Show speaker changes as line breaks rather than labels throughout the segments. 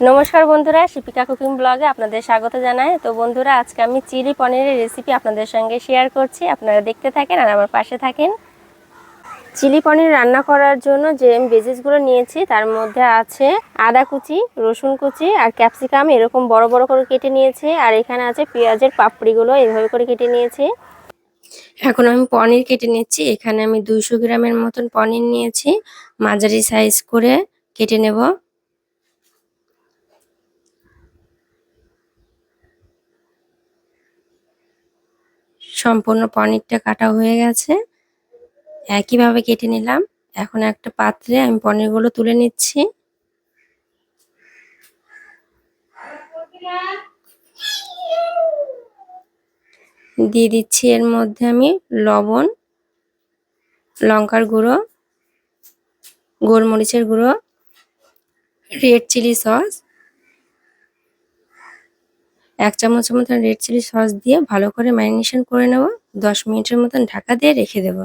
নমস্কার বন্ধুরা, শিপিকা কুকিং ব্লগে আপনাদের স্বাগত জানাই। তো বন্ধুরা, আজকে আমি চিলি পনিরের রেসিপি আপনাদের সঙ্গে শেয়ার করছি। আপনারা দেখতে থাকেন আর আমার পাশে থাকেন। চিলি পনির রান্না করার জন্য যে বেজিসগুলো নিয়েছি, তার মধ্যে আছে আদা কুচি, রসুন কুচি আর ক্যাপসিকাম এরকম বড় বড় করে কেটে নিয়েছি আর এখানে আছে পেঁয়াজের পাপড়িগুলো এইভাবে করে কেটে নিয়েছি। এখন আমি পনির কেটে নিচ্ছি। এখানে আমি দুইশো গ্রামের মতন পনির নিয়েছি। মাঝারি সাইজ করে কেটে নেব। সম্পূর্ণ পনিরটা কাটা হয়ে গেছে। একইভাবে কেটে নিলাম। এখন একটা পাত্রে আমি পনিরগুলো তুলে নিচ্ছি। দিয়ে দিচ্ছি এর মধ্যে আমি লবণ, লঙ্কার গুঁড়ো, গোলমরিচের গুঁড়ো, রেড চিলি সস এক চামচের মতন রেড চিলি সস দিয়ে ভালো করে ম্যারিনেশন করে নেব। দশ মিনিটের মতন ঢাকা দিয়ে রেখে দেব।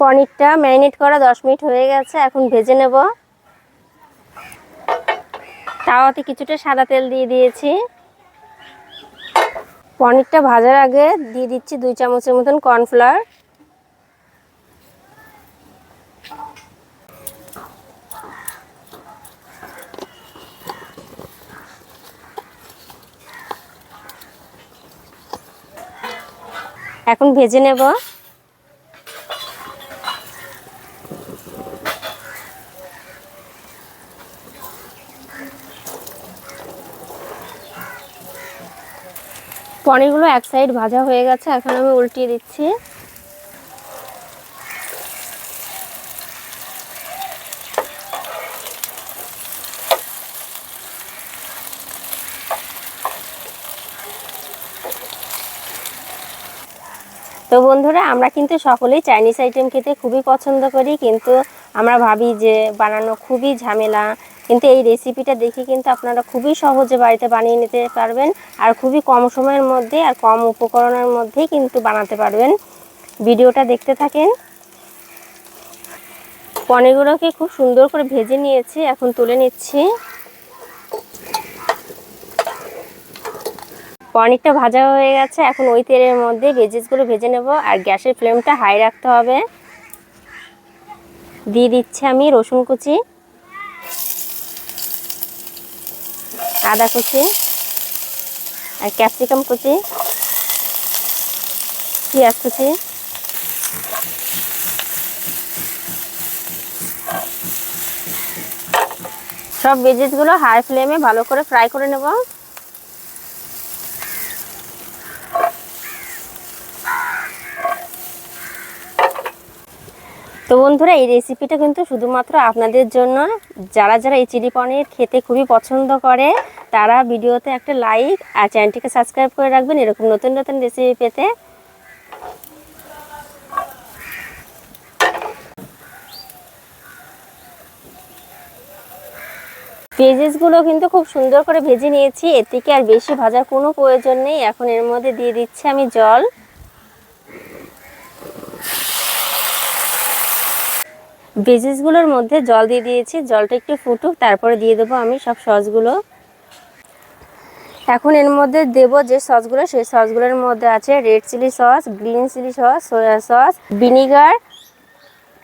পনিরটা ম্যারিনেট করা দশ মিনিট হয়ে গেছে, এখন ভেজে নেব। তাওয়াতে কিছুটা সাদা তেল দিয়ে দিয়েছি। পনিরটা ভাজার আগে দিয়ে দিচ্ছি দুই চামচের মতন কর্নফ্লাওয়ার এখন ভেজে নেব। পনিরগুলো এক সাইড ভাজা হয়ে গেছে এখন আমি উল্টিয়ে দিচ্ছি। বন্ধুরা, আমরা কিন্তু সকলেই চাইনিজ আইটেম খেতে খুবই পছন্দ করি, কিন্তু আমরা ভাবি যে বানানো খুবই ঝামেলা। কিন্তু এই রেসিপিটা দেখে কিন্তু আপনারা খুবই সহজে বাড়িতে বানিয়ে নিতে পারবেন আর খুবই কম সময়ের মধ্যে আর কম উপকরণের মধ্যেই কিন্তু বানাতে পারবেন। ভিডিওটা দেখতে থাকেন। পনিরগুলোকে খুব সুন্দর করে ভেজে নিয়েছি, এখন তুলে নিচ্ছি। পনিরটা ভাজা হয়ে গেছে। এখন ওই তেলের মধ্যে ভেজিসগুলো ভেজে নেব আর গ্যাসের ফ্লেমটা হাই রাখতে হবে। দিয়ে দিচ্ছি আমি রসুন কুচি, আদা কুচি আর ক্যাপসিকাম কুচি, পেঁয়াজ কুচি, সব ভেজিসগুলো হাই ফ্লেমে ভালো করে ফ্রাই করে নেব। তো বন্ধুরা, এই রেসিপিটা কিন্তু শুধুমাত্র আপনাদের জন্য যারা যারা এই চিলি পনির খেতে খুবই পছন্দ করে, তারা ভিডিওতে একটা লাইক আর চ্যানেলটিকে সাবস্ক্রাইব করে রাখবেন, এরকম নতুন নতুন রেসিপি পেতে। পেজেসগুলো কিন্তু খুব সুন্দর করে ভেজে নিয়েছি, এর থেকে আর বেশি ভাজার কোনো প্রয়োজন নেই, এখন এর মধ্যে দিয়ে দিচ্ছি আমি জল। ভেজিসগুলোর মধ্যে জল দিয়ে দিয়েছি, জলটা একটু ফুটুক, তারপরে দিয়ে দেবো আমি সব সসগুলো। এখন এর মধ্যে দেব যে সসগুলো, সেই সসগুলোর মধ্যে আছে red chilli sauce, green chilli sauce, soya sauce, vinegar,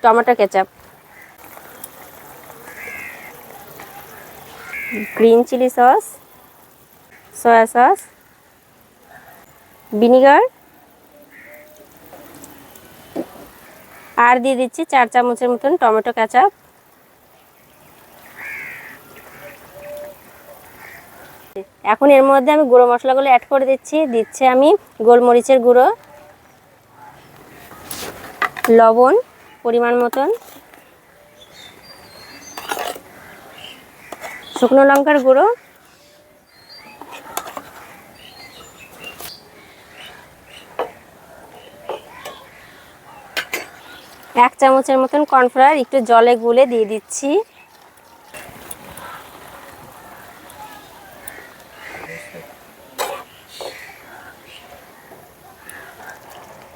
tomato ketchup. Green chilli sauce, soya sauce, vinegar আর দিয়ে দিচ্ছি চার চামচের মতন টমেটো কেচাপ। এখন এর মধ্যে আমি গুঁড়ো মশলাগুলো অ্যাড করে দিচ্ছি। দিচ্ছে আমি গোলমরিচের গুঁড়ো, লবণ পরিমাণ মতন, শুকনো লঙ্কার গুঁড়ো এক চামচের মতন কর্নফ্লাওয়ার, একটু জলে গুলে দিয়ে দিচ্ছি।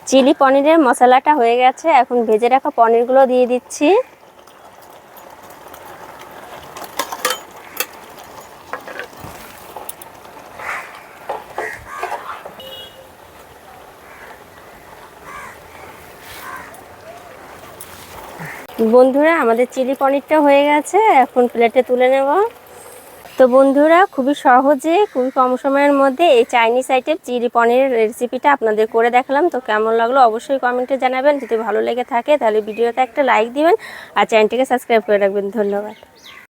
চিলি পনিরের মশলাটা হয়ে গেছে, এখন ভেজে রাখা পনিরগুলো দিয়ে দিচ্ছি। বন্ধুরা, আমাদের চিলি পনিরটা হয়ে গেছে, এখন প্লেটে তুলে নেব। তো বন্ধুরা, খুবই সহজে, খুবই কম সময়ের মধ্যে এই চাইনিজ আইটেম চিলি পনিরের রেসিপিটা আপনাদের করে দেখালাম। তো কেমন লাগল অবশ্যই কমেন্টে জানাবেন। যদি ভালো লেগে থাকে, তাহলে ভিডিওতে একটা লাইক দিবেন আর চ্যানেলটিকে সাবস্ক্রাইব করে রাখবেন। ধন্যবাদ।